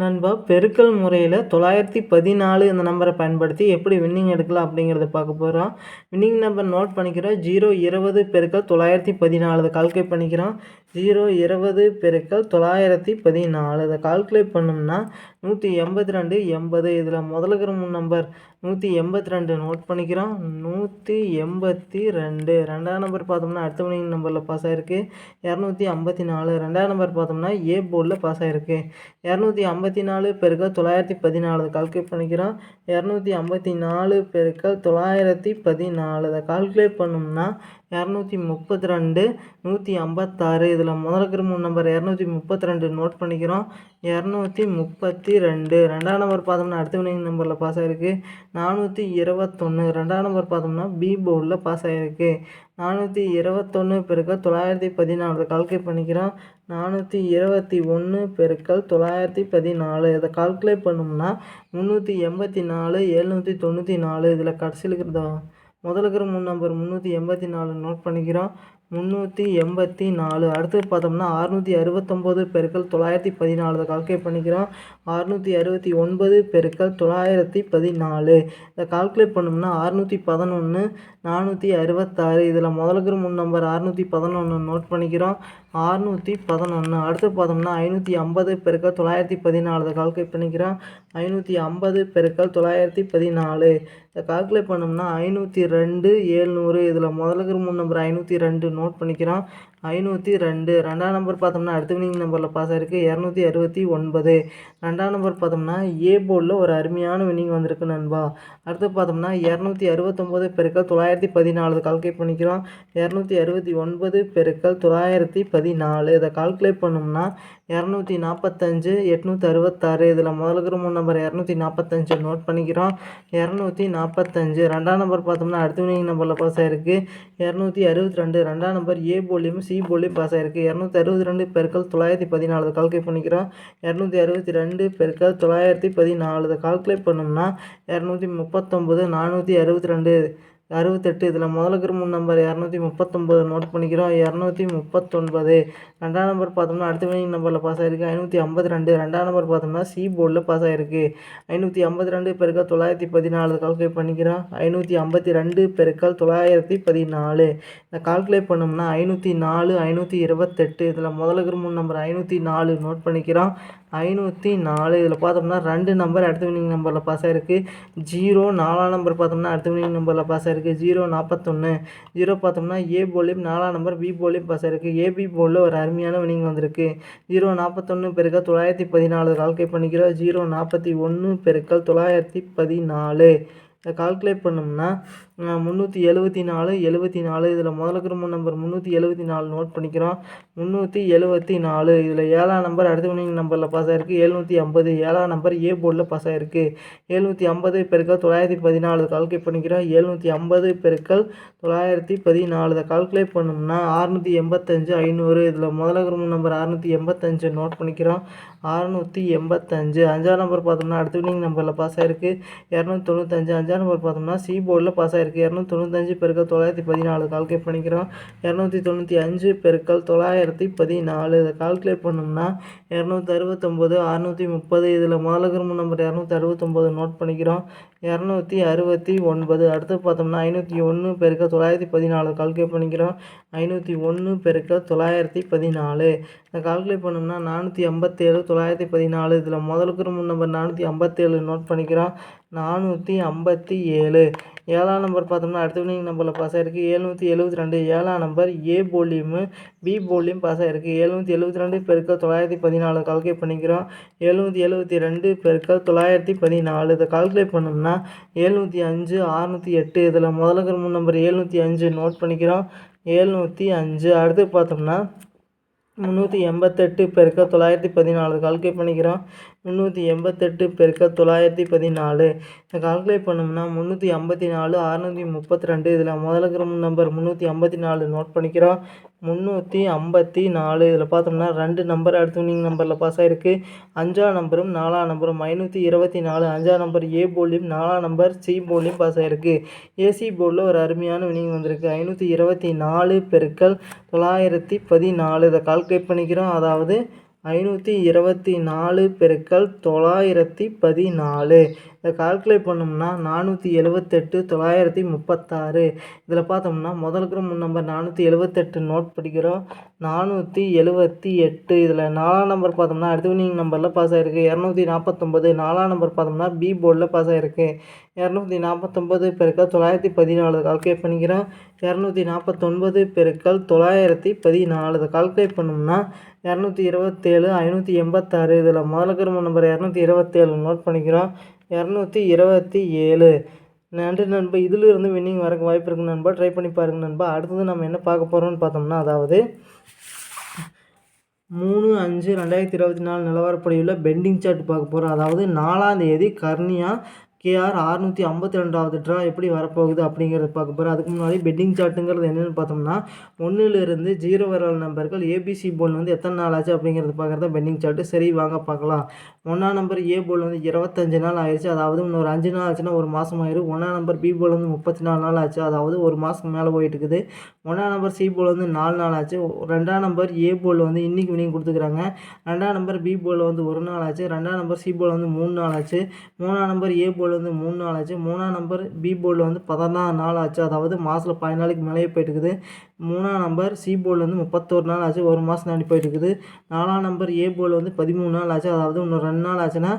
நண்பா பெருக்கல் முறையில் தொள்ளாயிரத்தி பதினாலு இந்த நம்பரை பயன்படுத்தி எப்படி வின்னிங் எடுக்கலாம் அப்படிங்கிறத பார்க்க போகிறோம் வின்னிங் நம்பர் நோட் பண்ணிக்கிறோம். ஜீரோ இருபது பெருக்கல் தொள்ளாயிரத்தி பதினாலு அதை கால்குலேட் பண்ணிக்கிறோம். ஜீரோ இருபது பெருக்கல் தொள்ளாயிரத்தி பதினாலு அதை கால்குலேட் பண்ணோம்னா நூற்றி எண்பத்தி ரெண்டு எண்பது. இதில் முதலுக்கிற மூணு நம்பர் நூற்றி எண்பத்தி ரெண்டு நோட் பண்ணிக்கிறோம். நூற்றி எண்பத்தி ரெண்டு. ரெண்டாம் நம்பர் பார்த்தோம்னா அடுத்த வினிங் நம்பரில் பாஸ் ஆகிருக்கு இரநூத்தி ஐம்பத்தி நாலு. ரெண்டாம் நம்பர் பார்த்தோம்னா ஏ போர்டில் பாஸ் ஆகிருக்கு இரநூத்தி ஐம்பத்தி நாலு பெருக்கள் தொள்ளாயிரத்தி பதினாலு கால்குலேட் பண்ணிக்கிறோம். இரநூத்தி ஐம்பத்தி நாலு பெருக்கள் தொள்ளாயிரத்தி பதினாலு அதை கால்குலேட் பண்ணோம்னா இரநூத்தி முப்பத்தி ரெண்டு நூற்றி ஐம்பத்தாறு. இதில் முதலுக்கிற மூணு நம்பர் இரநூத்தி முப்பத்தி ரெண்டு நோட் பண்ணிக்கிறோம். இரநூத்தி முப்பத்தி ரெண்டு. ரெண்டாம் நம்பர் பார்த்தோம்னா அடுத்த வினிங் நம்பரில் பாஸ் ஆகிருக்கு நானூற்றி இருபத்தொன்று ரெண்டாம் நம்பர் பார்த்தோம்னா பி போர்டில் பாஸ் ஆகிருக்கு நானூற்றி இருபத்தொன்று பெருக்கள் தொள்ளாயிரத்தி பதினாலு கால்குலேட் பண்ணிக்கிறோம். நானூற்றி இருபத்தி ஒன்று பெருக்கள் தொள்ளாயிரத்தி பதினாலு. இதை கால்குலேட் பண்ணோம்னா முந்நூற்றி எண்பத்தி நாலு எழுநூற்றி தொண்ணூற்றி நாலு. இதில் கடைசியில் இருக்கிறதா? முதல்ல இருக்கிற மூணு நம்பர் முந்நூற்றி எண்பத்தி நாலு நோட் பண்ணிக்கிறோம். முந்நூற்றி எண்பத்தி நாலு. அடுத்து பார்த்தோம்னா அறுநூற்றி அறுபத்தொம்போது பெருக்கள் தொள்ளாயிரத்தி பதினாலு. இதை கால்குலேட் பண்ணிக்கிறோம். அறுநூற்றி அறுபத்தி ஒன்பது பெருக்கள் தொள்ளாயிரத்தி பதினாலு. இதை கால்குலேட் பண்ணோம்னா அறுநூற்றி பதினொன்று நானூற்றி அறுபத்தாறு. இதில் முதலுக்கு மூணு நம்பர் அறுநூற்றி பதினொன்று நோட் பண்ணிக்கிறோம். அறுநூற்றி பதினொன்று அடுத்து பார்த்தோம்னா ஐநூற்றி ஐம்பது பெருக்கள் தொள்ளாயிரத்தி பதினாலு. இதை கால்குலேட் பண்ணிக்கிறோம். ஐநூற்றி ஐம்பது பெருக்கள் தொள்ளாயிரத்தி பதினாலு. இதை கால்குலேட் பண்ணோம்னா ஐநூற்றி ரெண்டு ஏழ்நூறு இதில் முதலுக்கு மூணு நம்பர் ஐநூற்றி ரெண்டு நோட் பண்ணிக்கிறோம். ஐநூற்றி ரெண்டு. ரெண்டாம் நம்பர் பார்த்தோம்னா அடுத்த வினிங் நம்பரில் பாஸ் ஆகிருக்கு இரநூத்தி அறுபத்தி ஒன்பது. ரெண்டாம் நம்பர் பார்த்தோம்னா ஏ போர்டில் ஒரு அருமையான வினிங் வந்திருக்கு நண்பா. அடுத்து பார்த்தோம்னா இரநூத்தி அறுபத்தொம்போது பெருக்கள் தொள்ளாயிரத்தி பதினாலு. கால்குலேட் பண்ணிக்கிறோம். இரநூத்தி அறுபத்தி ஒன்பது பெருக்கள் தொள்ளாயிரத்தி பதினாலு. இதை கால்குலேட் பண்ணோம்னா இரநூத்தி நாற்பத்தஞ்சு எட்நூற்றி அறுபத்தாறு. இதில் முதலுக்கு மூணு நம்பர் இரநூத்தி நாற்பத்தஞ்சு நோட் பண்ணிக்கிறோம். இரநூத்தி நாற்பத்தஞ்சு ரெண்டாம் நம்பர் பார்த்தோம்னா அடுத்த வினிங் நம்பரில் பாஸ் ஆகிருக்கு இரநூத்தி அறுபத்தி ரெண்டு. ரெண்டாம் நம்பர் ஏ போலியும் சி போலியும் பாஸ் ஆகிருக்கு இரநூத்தி அறுபத்தி ரெண்டு பெருக்கள் தொள்ளாயிரத்தி பதினாலு கால்குலேட் பண்ணிக்கிறோம். இரநூத்தி அறுபத்தி ரெண்டு பெருக்கள் தொள்ளாயிரத்தி பதினாலு. கால்குலேட் பண்ணோம்னா இரநூத்தி முப்பத்தொம்பது நானூற்றி அறுபத்தி ரெண்டு. அறுபத்தெட்டு. இதில் முதலுக்கிற மூணு நம்பர் இரநூத்தி முப்பத்தொம்பது நோட் பண்ணிக்கிறோம். இரநூத்தி முப்பத்தொன்பது. ரெண்டாம் நம்பர் பார்த்தோம்னா அடுத்த வினிங் நம்பரில் பாஸ் ஆகிருக்கு ஐநூற்றி ஐம்பத்தி ரெண்டு ரெண்டாம் நம்பர் பார்த்தோம்னா சி போர்டில் பாஸ் ஆகிருக்கு ஐநூற்றி ஐம்பத்தி ரெண்டு பெருக்கள் தொள்ளாயிரத்தி பதினாலு கால்குலேட் பண்ணிக்கிறோம். ஐநூற்றி ஐம்பத்தி ரெண்டு பெருக்கள் தொள்ளாயிரத்தி பதினாலு. இந்த கால்குலேட் பண்ணோம்னா ஐநூற்றி நாலு ஐநூற்றி இருபத்தெட்டு. இதில் முதலுக்கிற மூணு நம்பர் ஐநூற்றி நாலு நோட் பண்ணிக்கிறோம். ஐநூற்றி நாலு. இதில் பார்த்தோம்னா ரெண்டு நம்பர் அடுத்த வினிங் நம்பரில் பாஸ் ஆகிருக்கு ஜீரோ நாலாம் நம்பர் பார்த்தோம்னா அடுத்த வினிங் நம்பரில் பாஸ் ஆகிருக்கு ஜீரோ நாற்பத்தொன்று ஜீரோ பார்த்தோம்னா ஏ போலையும் நாலாம் நம்பர் பி போலையும் பாஸ் ஆகிருக்கு ஏபி போலில் ஒரு அருமையான வினிங் வந்திருக்கு. ஜீரோ நாற்பத்தொன்று பெருக்கள் தொள்ளாயிரத்தி பதினாலு. கால்குலேட் பண்ணிக்கிறோம். ஜீரோ நாற்பத்தி ஒன்று பெருக்கள் தொள்ளாயிரத்தி பதினாலு. இதை கால்குலேட் பண்ணோம்னா முந்நூற்றி எழுபத்தி நாலு எழுபத்தி நாலு இதில் முதல்ல இருக்கிற நம்பர் முந்நூற்றி எழுபத்தி நாலு நோட் பண்ணிக்கிறோம். முந்நூற்றி எழுபத்தி நாலு இதில் ஏழாம் நம்பர் அடுத்த மணி நம்பரில் பாஸ் ஆகிருக்கு எழுநூற்றி ஐம்பது ஏழாம் நம்பர் ஏ போர்டில் பாஸ் ஆகிருக்கு எழுநூற்றி ஐம்பது பெருக்கள் தொள்ளாயிரத்தி பதினாலு கால்குலேட் பண்ணிக்கிறோம். எழுநூற்றி ஐம்பது பெருக்கள் தொள்ளாயிரத்தி பதினாலு இதை கால்குலேட் பண்ணோம்னா அறுநூற்றி எண்பத்தஞ்சு ஐநூறு இதில் முதல்ல இருக்கிற நம்பர் அறுநூற்றி எண்பத்தஞ்சு நோட் பண்ணிக்கிறோம். அறுநூற்றி எண்பத்தஞ்சு. அஞ்சாம் நம்பர் பார்த்தோம்னா அடுத்த வினிங் நம்பரில் பாஸ் ஆகிருக்கு இரநூத்தி தொண்ணூத்தஞ்சு அஞ்சாம் நம்பர் பார்த்தோம்னா சி போர்டில் பாஸ் ஆகிருக்கு இரநூத்தி தொண்ணூத்தஞ்சு பெருக்கள் தொள்ளாயிரத்தி பதினாலு கால்குலேட் பண்ணிக்கிறோம். இரநூத்தி தொண்ணூற்றி அஞ்சு பெருக்கள் தொள்ளாயிரத்தி பதினாலு. இதை கால்குலேட் பண்ணோம்னா இரநூத்தி அறுபத்தொம்போது அறுநூற்றி முப்பது இதில் முதலகிரம நம்பர் இரநூத்தி அறுபத்தொம்போது நோட் பண்ணிக்கிறோம். இரநூத்தி அறுபத்தி ஒன்பது. அடுத்து பார்த்தோம்னா ஐநூற்றி ஒன்று பெருக்க தொள்ளாயிரத்தி பதினாலு கால்குலேட் பண்ணிக்கிறோம். ஐநூற்றி ஒன்று பெருக்க தொள்ளாயிரத்தி பதினாலு. இதை கால்குலேட் பண்ணோம்னா நானூற்றி ஐம்பத்தேழு தொள்ளாயிரத்தி பதினாலு இதில் முதலுக்கு மூணு நம்பர் நானூற்றி ஐம்பத்தேழு நோட் பண்ணிக்கிறோம் நானூற்றி ஐம்பத்தி ஏழு. ஏழாம் நம்பர் பார்த்தோம்னா அடுத்த வினிங் நம்பரில் பாஸ் ஆகிருக்கு ஏழ்நூற்றி எழுபத்தி ரெண்டு. ஏழாம் நம்பர் ஏ போலியும் பி போலியும் பாஸ் ஆகிருக்கு எழுநூற்றி எழுபத்தி ரெண்டு பெருக்க தொள்ளாயிரத்தி பதினாலு கால்குலேட் பண்ணிக்கிறோம். எழுநூற்றி எழுபத்தி ரெண்டு பெருக்க தொள்ளாயிரத்தி பதினாலு. இதை கால்குலேட் பண்ணோம்னா ஏழ்நூற்றி அஞ்சு அறுநூற்றி எட்டு. இதில் முதலுக்கு மூணு நம்பர் ஏழ்நூற்றி அஞ்சு நோட் பண்ணிக்கிறோம். ஏழ்நூற்றி அஞ்சு. அடுத்து பார்த்தோம்னா முந்நூற்றி எண்பத்தெட்டு பெருக்க தொள்ளாயிரத்தி பதினாலு கால்குலேட் பண்ணிக்கிறோம். முந்நூற்றி எண்பத்தெட்டு பெருக்க தொள்ளாயிரத்தி பதினாலு. இதை கால்குலேட் பண்ணோம்னா முந்நூற்றி ஐம்பத்தி நாலு அறநூற்றி முப்பத்தி ரெண்டு இதில் முதல்ல நம்பர் முந்நூற்றி ஐம்பத்தி நாலு நோட் பண்ணிக்கிறோம். முந்நூற்றி ஐம்பத்தி நாலு. இதில் பார்த்தோம்னா ரெண்டு நம்பர் அடுத்து வினிங் நம்பரில் பாஸ் ஆகிருக்கு அஞ்சாம் நம்பரும் நாலாம் நம்பரும் ஐநூற்றி இருபத்தி நாலு. அஞ்சாம் நம்பர் ஏ போலியும் நாலாம் நம்பர் சி போலியும் பாஸ் ஆகிருக்கு ஏசி போர்டில் ஒரு அருமையான வினிங் வந்திருக்கு. ஐநூற்றி இருபத்தி நாலு பெருக்கள் தொள்ளாயிரத்தி பதினாலு. இதை கால்குலேட் பண்ணிக்கிறோம். அதாவது ஐநூற்றி இருபத்தி நாலு பெருக்கள் தொள்ளாயிரத்தி பதினாலு. இதை கால்குலேட் பண்ணோம்னா நானூற்றி எழுவத்தெட்டு தொள்ளாயிரத்தி முப்பத்தாறு. இதில் பார்த்தோம்னா முதல் இருக்கிற மூணு நம்பர் நானூற்றி எழுவத்தெட்டு நோட் படிக்கிறோம். நானூற்றி எழுவத்தி எட்டு. இதில் நாலாம் நம்பர் பார்த்தோம்னா அடுத்த வினிங் நம்பரில் பாஸ் ஆகிருக்கு இரநூத்தி நாற்பத்தொம்பது நாலாம் நம்பர் பார்த்தோம்னா பி போர்டில் பாஸ் ஆகிருக்கு இரநூத்தி நாற்பத்தொம்பது பெருக்கள் தொள்ளாயிரத்தி பதினாலு. கால்குலேட் பண்ணிக்கிறோம். இரநூத்தி நாற்பத்தொன்பது பெருக்கல் தொள்ளாயிரத்தி பதினாலு. இதை கால்குலேட் பண்ணோம்னா இரநூத்தி இருபத்தேழு ஐநூற்றி எண்பத்தாறு. இதில் முதல்ல இருக்கிற நம்பர் இரநூத்தி இருபத்தேழு நோட் பண்ணிக்கிறோம். இரநூத்தி இருபத்தி ஏழு. நன்றி நண்பா. இதிலிருந்து வின்னிங் வரக்கு வாய்ப்பு இருக்குது நண்பா. ட்ரை பண்ணி பாருங்க நண்பா. அடுத்தது நம்ம என்ன பார்க்க போகிறோம்னு பார்த்தோம்னா அதாவது மூணு அஞ்சு ரெண்டாயிரத்தி இருபத்தி நாலு நிலவரப்படியுள்ள பெண்டிங் சார்ட் பார்க்க போகிறோம் அதாவது நாலாம் தேதி கர்னியா கேஆர் அறுநூற்றி ஐம்பத்தி ரெண்டாவது ட்ரா எப்படி வரப்போகுது அப்படிங்கிறத பார்க்க போகிறோம் அதுக்கு முன்னாடி பெட்டிங் சார்ட்டுங்கிறது என்னென்னு பார்த்தோம்னா ஒன்றுலேருந்து ஜீரோ வர நம்பர்கள் ஏபிசி போல் வந்து எத்தனை நாள் ஆச்சு அப்படிங்கிறது பார்க்குறது பெட்டிங் சார்ட்டு சரி வாங்க பார்க்கலாம். ஒன்றாம் நம்பர் ஏ போல் வந்து இருபத்தஞ்சு நாள் ஆயிடுச்சு அதாவது இன்னொரு அஞ்சு நாள் ஆச்சுன்னா ஒரு மாதம் ஆயிரும். ஒன்றாம் நம்பர் பி போல் வந்து முப்பத்தி நாலு நாள் ஆச்சு. அதாவது ஒரு மாதம் மேலே போயிட்டு இருக்குது ஒன்றாம் நம்பர் சி போல் வந்து நாலு நாள் ஆச்சு. ரெண்டாம் நம்பர் ஏ போல் வந்து இன்றைக்கி வினிங் கொடுத்துக்கிறாங்க ரெண்டாம் நம்பர் பி போல் வந்து ஒரு நாள் ஆச்சு. ரெண்டாம் நம்பர் சி போல் வந்து மூணு நாள் ஆச்சு. மூணாம் நம்பர் ஏ போல் வந்து மூணு நாள் ஆச்சு. மூணாம் நம்பர் பி போர்டில் வந்து பதினாறு நாள் ஆச்சு. அதாவது மாதத்தில் பதினாலுக்கு மேலேயே போயிட்டுருக்குது. மூணாம் நம்பர் சி போர்டில் வந்து முப்பத்தோரு நாள் ஆச்சு. ஒரு மாதம் தாண்டி போயிட்டுருக்குது. நாலாம் நம்பர் ஏ போர்டில் வந்து பதிமூணு நாள் ஆச்சு. அதாவது இன்னும் ரெண்டு நாள் ஆச்சுன்னா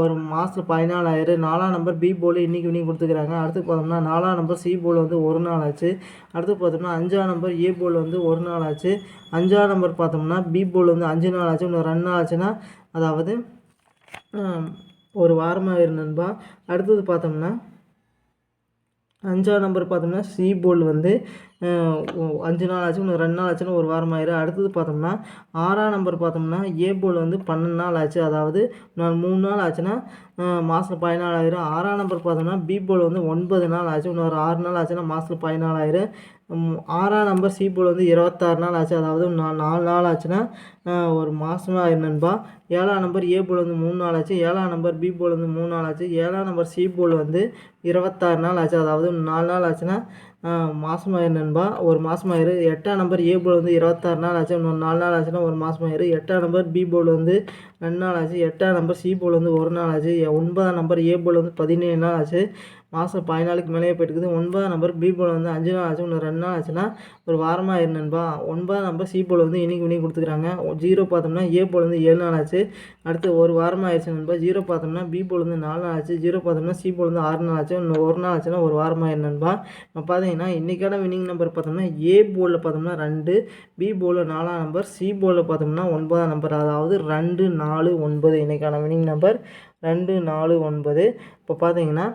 ஒரு மாதத்தில் பதினாலு ஆயிரு நாலாம் நம்பர் பி போர்டில் இன்றைக்கி இன்றைக்கி கொடுத்துக்கிறாங்க அடுத்து பார்த்தோம்னா நாலாம் நம்பர் சி போர்டில் வந்து ஒரு நாள் ஆச்சு. அடுத்து பார்த்தோம்னா அஞ்சாம் நம்பர் ஏ போர்டில் வந்து ஒரு நாள் ஆச்சு. அஞ்சாம் நம்பர் பார்த்தோம்னா பி போர்டில் வந்து அஞ்சு நாள் ஆச்சு. இன்னும் ரெண்டு நாள் ஆச்சுன்னா அதாவது ஒரு வாரமாக இரு நண்பா. அடுத்தது பார்த்தோம்னா அஞ்சாம் நம்பர் பார்த்தோம்னா சி போல் வந்து அஞ்சு நாள் ஆச்சு இன்னும் ரெண்டு நாள் ஆச்சுன்னு ஒரு வாரம் ஆயிரும் அடுத்தது பார்த்தோம்னா ஆறாம் நம்பர் பார்த்தோம்னா ஏ போல் வந்து பன்னெண்டு நாள் ஆச்சு. அதாவது நான் மூணு நாள் ஆச்சுன்னா மாதத்தில் பதினாலு ஆறாம் நம்பர் பார்த்தோம்னா பி போல் வந்து ஒன்பது நாள் ஆச்சு. இன்னொரு ஆறு நாள் ஆச்சுன்னா மாதத்தில் பதினாலு ஆறாம் நம்பர் சி போல் வந்து இருபத்தாறு நாள் ஆச்சு. அதாவது நான் நாலு நாள் ஆச்சுன்னா ஒரு மாதமாக என்னன்பா ஏழாம் நம்பர் ஏ போல் வந்து மூணு நாள் ஆச்சு. ஏழாம் நம்பர் பி போல் வந்து மூணு நாள் ஆச்சு. ஏழாம் நம்பர் சி போல் வந்து இருபத்தாறு நாள் ஆச்சு. அதாவது நாலு நாள் ஆச்சுன்னா மாதமாயிரு நண்பா. ஒரு மாதமாயிரு எட்டாம் நம்பர் ஏ போல் வந்து இருபத்தாறு நாள் ஆச்சு. இன்னொரு நாலு நாள் ஆச்சுன்னா ஒரு மாதமாயிரு எட்டாம் நம்பர் பி போல் வந்து ரெண்டு நாள் ஆச்சு. எட்டாம் நம்பர் சி போல் வந்து ஒரு நாள் ஆச்சு. ஒன்பதாம் நம்பர் ஏ போல் வந்து பதினேழு நாள் ஆச்சு. மாதம் பதினாலுக்கு மேலேயே போயிட்டுருக்குது. ஒன்பதாம் நம்பர் பி போல் வந்து அஞ்சு நாள் ஆச்சு இன்னும் ரெண்டு நாள் ஆச்சுன்னா ஒரு வாரமாக இருந்தன்பா ஒன்பதாம் நம்பர் சி போல் வந்து இன்றைக்கி வினி கொடுத்துக்கிறாங்க. ஜீரோ பார்த்தோம்னா ஏ போல் வந்து ஏழு நாள் ஆச்சு. அடுத்து ஒரு வாரமாக ஆயிடுச்சு நண்பா. ஜீரோ பார்த்தோம்னா பி போல் வந்து நாலு நாள் ஆச்சு. ஜீரோ பார்த்தோம்னா சி போல் வந்து ஆறு நாள் ஆச்சு. இன்னும் ஒரு நாள் ஆச்சுன்னா ஒரு வாரமாக இருந்தன்பா இப்போ பார்த்தீங்கன்னா இன்றைக்கான வினிங் நம்பர் பார்த்தோம்னா ஏ போலில் பார்த்தோம்னா ரெண்டு பி போலில் நாலாம் நம்பர் சி போலில் பார்த்தோம்னா ஒன்பதாம் நம்பர். அதாவது ரெண்டு நாலு ஒன்பது இன்றைக்கான வினிங் நம்பர் ரெண்டு நாலு ஒன்பது. இப்போ பார்த்தீங்கன்னா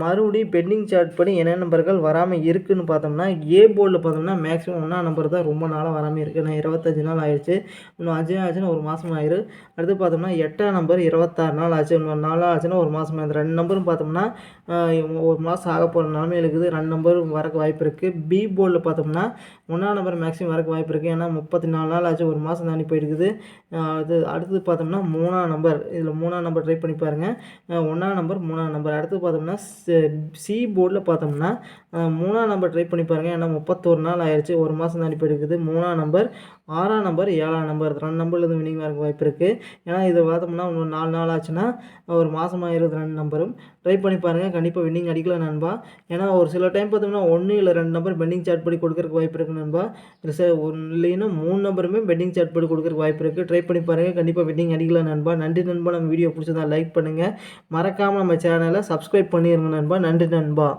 மறுபடியும் பெண்டிங் சார்ட் படி என்ன நம்பர்கள் வராமல் இருக்குதுன்னு பார்த்தோம்னா ஏ போர்டில் பார்த்தோம்னா மேக்ஸிமம் ஒன்றா நம்பர் தான் ரொம்ப நாளாக வராமல் இருக்குது நான் இருபத்தஞ்சி நாள் ஆயிடுச்சு. இன்னும் அஞ்சு நாள் ஆச்சுன்னா ஒரு மாதம் ஆயிரு அடுத்து பார்த்தோம்னா எட்டாம் நம்பர் இருபத்தாறு நாள் ஆச்சு. இன்னும் நாலு ஆச்சுன்னா ஒரு மாதம் ஆயிடுது ரெண்டு நம்பரும் பார்த்தோம்னா ஒரு மாதம் ஆக போகிற நிலமையில் இருக்குது. ரெண்டு நம்பரும் வரக்கு வாய்ப்பு இருக்குது பி போர்டில் பார்த்தோம்னா ஒன்றாம் நம்பர் மேக்ஸிமம் வரக்கு வாய்ப்பு இருக்குது ஏன்னா முப்பத்தி நாலு நாள் ஆச்சு. ஒரு மாதம் தாண்டி போயிருக்குது அது அடுத்தது பார்த்தோம்னா மூணாம் நம்பர் இதில் மூணாம் நம்பர் ட்ரை பண்ணி பாருங்கள் ஒன்றாம் நம்பர் மூணாம் நம்பர் அடுத்து பார்த்தோம்னா சி போர்டில் பார்த்தோம்னா மூணாம் நம்பர் ட்ரை பண்ணி பாருங்கள் ஏன்னா முப்பத்தோரு நாள் ஆயிடுச்சு ஒரு மாதம் தான் இப்போ இருக்குது. மூணாம் நம்பர் ஆறாம் நம்பர் ஏழாம் நம்பர் ரெண்டு நம்பர்லேருந்து வினிங் வரக்கு வாய்ப்பு இருக்குது ஏன்னா இதை பார்த்தோம்னா இன்னும் நாலு நாள் ஆச்சுன்னா ஒரு மாதம் ஆயிடுது ரெண்டு நம்பரும் ட்ரை பண்ணி பாருங்கள் கண்டிப்பாக வின்னிங் அடிக்கலாம் நண்பா. ஏன்னா ஒரு சில டைம் பார்த்தோம்னா ஒன்று இல்லை ரெண்டு நம்பர் பெண்டிங் சாட் படி கொடுக்குறக்கு வாய்ப்பு இருக்குது நண்பா. இல்லை இல்லைன்னா மூணு நம்பருமே பெண்டிங் சார்ட் படி கொடுக்குறக்கு வாய்ப்பு இருக்குது ட்ரை பண்ணி பாருங்கள் கண்டிப்பாக வின்னிங் அடிக்கலாம் நண்பா. நன்றி நண்பா. நம்ம வீடியோ பிடிச்சதா லைக் பண்ணுங்கள் மறக்காமல் நம்ம சேனலை சப்ஸ்கிரைப் பண்ணிடுங்க நண்பா. நன்றி நண்பா.